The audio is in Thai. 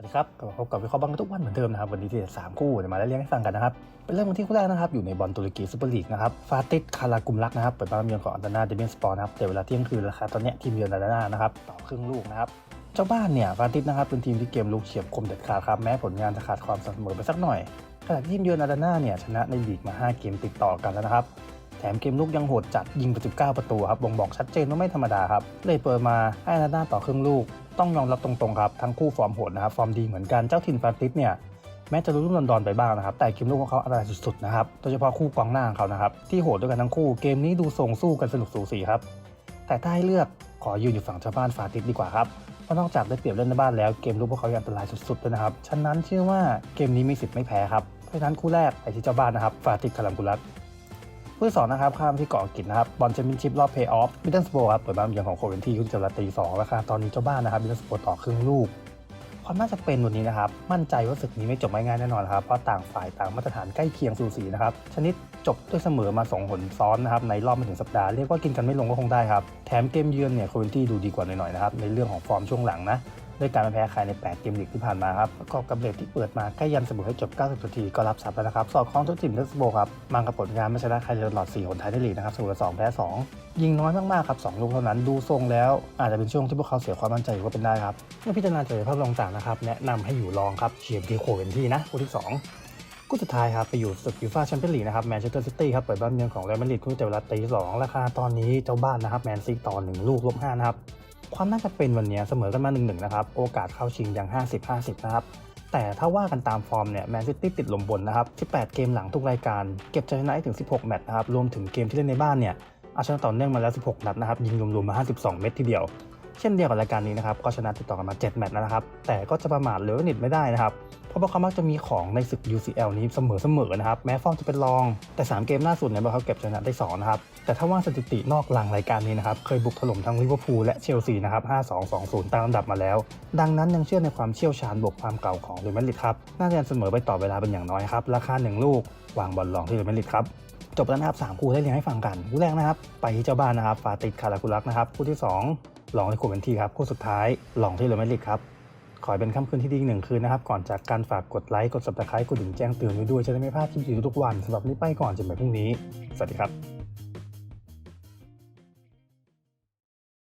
วัสดีครับกลับมาพบกับวิเคราะห์บอลกันทุกวันเหมือนเดิมนะครับ วันนี้ที่สามคู่เดี๋ยวมาไล่เรียงให้ฟังกันนะครับ เป็นเรื่องที่คู่แรกนะครับ อยู่ในบอลตุรกีซูเปอร์ลีกนะครับ ฟาติสคารากุมลักนะครับ เปิดบ้านเยือนของอันดานาเดเมนสปอร์นะครับ แต่เวลาเที่ยงคืนราคาตอนเนี้ยทีมเยือนอันดานานะครับ ต่อครึ่งลูกนะครับ เจ้าบ้านเนี่ย ฟาติสนะครับ เป็นทีมที่เกมลุกเฉียบคมเด็ดขาดครับ แม้ผลงานจะขาดความสม่ำเสมอไปสักหน่อย ขณะที่ทีมเยือนอันดานาเนี่ยชนะในลีกมา 5 เกมติดต่อกันแล้วนะครับแถมเกมลุกยังโหดจัดยิงไป19ประตูครับบ่งบอกชัดเจนว่าไม่ธรรมดาครับเลยเปิดมาให้อานาด้าต่อครึ่งลูก ต้องยอมรับตรงๆครับ ทั้งคู่ฟอร์มโหดนะครับ ฟอร์มดีเหมือนกันเจ้าถิ่นฟรานติสเนี่ยแม้จะรู้รุ่มรอนๆไปบ้างนะครับ แต่เกมลุกของเขาอันตรายสุดๆนะครับโดยเฉพาะคู่กองหน้าของเขานะครับ ที่โหดด้วยกันทั้งคู่เกมนี้ดูทรงสู้กันสนุกสูสีครับ แต่ถ้าให้เลือกขอยืนอยู่ฝั่งชาวบ้านฟาติสดีกว่าครับเพราะนอกจากได้เปรียบเล่นในบ้านแล้วเกมลุกพวกเขายังอันตรายสุดๆด้วยนะครับฉะนั้นเชื่อว่าเกมนี้มีสิทธิ์ไม่แพ้ครับเพราะฉะนั้นคู่แรกไปที่เจ้าบ้านนะครับฟาติสคาลัมกุลัส คู่ที่สองนะครับข้ามที่เกาะอังกฤษนะครับบอลแชมเปี้ยนชิพรอบเพย์ออฟมิดเดิลสโบครับเปิดบ้านเยือนของโคเวนที่ขึ้นจะละตีสองราคาตอนนี้เจ้าบ้านนะครับมิดเดิลสโบต่อครึ่งลูกความน่าจะเป็นวันนี้นะครับมั่นใจว่าศึกนี้ไม่จบไม่ง่ายแน่นอนครับเพราะต่างฝ่ายต่างมาตรฐานใกล้เคียงสูสีนะครับชนิดจบด้วยเสมอมาสองหนซ้อนนะครับในรอบไม่ถึงสัปดาห์เรียกว่ากินกันไม่ลงก็คงได้ครับแถมเกมเยือนเนี่ยโคเวนที่ดูดีกว่าหน่อยๆนะครับในเรื่องของฟอร์มช่วงหลังนะ ด้วยการม่แพ้ใครใน 8 เกมลีกที่ผ่านมาครับประกอบกับเรทที่เปิดมาใกล้ยันเสมอให้จบ 90นาทีก็รับทรัพย์แล้วนะครับ สอดคล้องทุกทีมเทสโบครับมังกับผลงานไม่ชนะใครเลยตลอด 4 หนท้ายในลีกนะครับเสมอ2แพ้ 2 ยิงน้อยมากๆครับ 2 ลูกเท่านั้นดูทรงแล้ว อาจจะเป็นช่วงที่พวกเขาเสียความมั่นใจอยู่ก็เป็นได้ครับเมื่อพิจารณาจากภาพรองต่างนะครับแนะนำให้อยู่รองครับเชียร์ทีโคเวนที่นะคู่ที่ 2คู่สุดท้ายครับไปอยู่ศึกยูฟ่าแชมเปี้ยนลีกนะครับแมนเชสเตอร์ซิตี้ครับเปิดบ้านเยือนของเรอัลมาดริดคู่เจเวลาตีสองราคาตอนนี้เจ้าบ้านนะครับแมนซีต่อหนึ่งลูกลบห้านะครับ ความน่าจะเป็นวันนี้เสมอกันมา1นึนะครับ โอกาสเข้าชิงยัง 50-50 นะครับ แต่ถ้าว่ากันตามฟอร์มเนี่ยแมนซิตี้ติดลมบนนะครับ 18 เกมหลังทุกรายการ เก็บชัยชนะได้ถึง 16 แมตช์นะครับ รวมถึงเกมที่เล่นในบ้านเนี่ยเอาชนะต่อเนื่องมาแล้ว 16 นัดนะครับ ยิงรวมๆมา 52 เม็ดทีเดียว เช่นเดียวกับรายการนี้นะครับ ก็ชนะติดต่อกันมา 7 แมตช์แล้วนะครับ แต่ก็จะประมาทเหลือนิดไม่ได้นะครับ เพราะพวกเขามักจะมีของในศึก UCL นี้เสมอๆนะครับ แม้ฟอร์มจะเป็นรอง แต่ 3 เกมล่าสุดเนี่ยพวกเขาเก็บชนะได้2นะครับ แต่ถ้าว่าสถิตินอกหลังรายการนี้นะครับ เคยบุกถล่มทั้งลิเวอร์พูลและเชลซีนะครับ 5-2-2-0 ตามลำดับมาแล้ว ดังนั้นยังเชื่อในความเชี่ยวชาญบวกความเก่าของเรอัลมาดริดครับ น่าจะเสมอไปต่อเวลาเป็นอย่างน้อยครับ ราคา 1 ลูก วางบอลรองที่เรอัลมาดริดครับจบแล้วนะครับสามคู่ได้เรียงให้ฟังกันคู่แรกนะครับ ไปที่เจ้าบ้านนะครับฟาติดคารากุลักนะครับคู่ที่2ลองที่โคเวนทีครับคู่สุดท้ายลองที่เรอัลมาดริดครับ ขอให้เป็นค่ำคืนที่ดีอีกหนึ่งคืนนะครับ ก่อนจากการฝากกดไลค์ กด subscribe กดถึงแจ้งเตือนไว้ด้วย จะได้ไม่พลาดคลิปดีๆทุกวันสำหรับนี้ไปก่อนจนไปพรุ่งนี้ สวัสดีครับ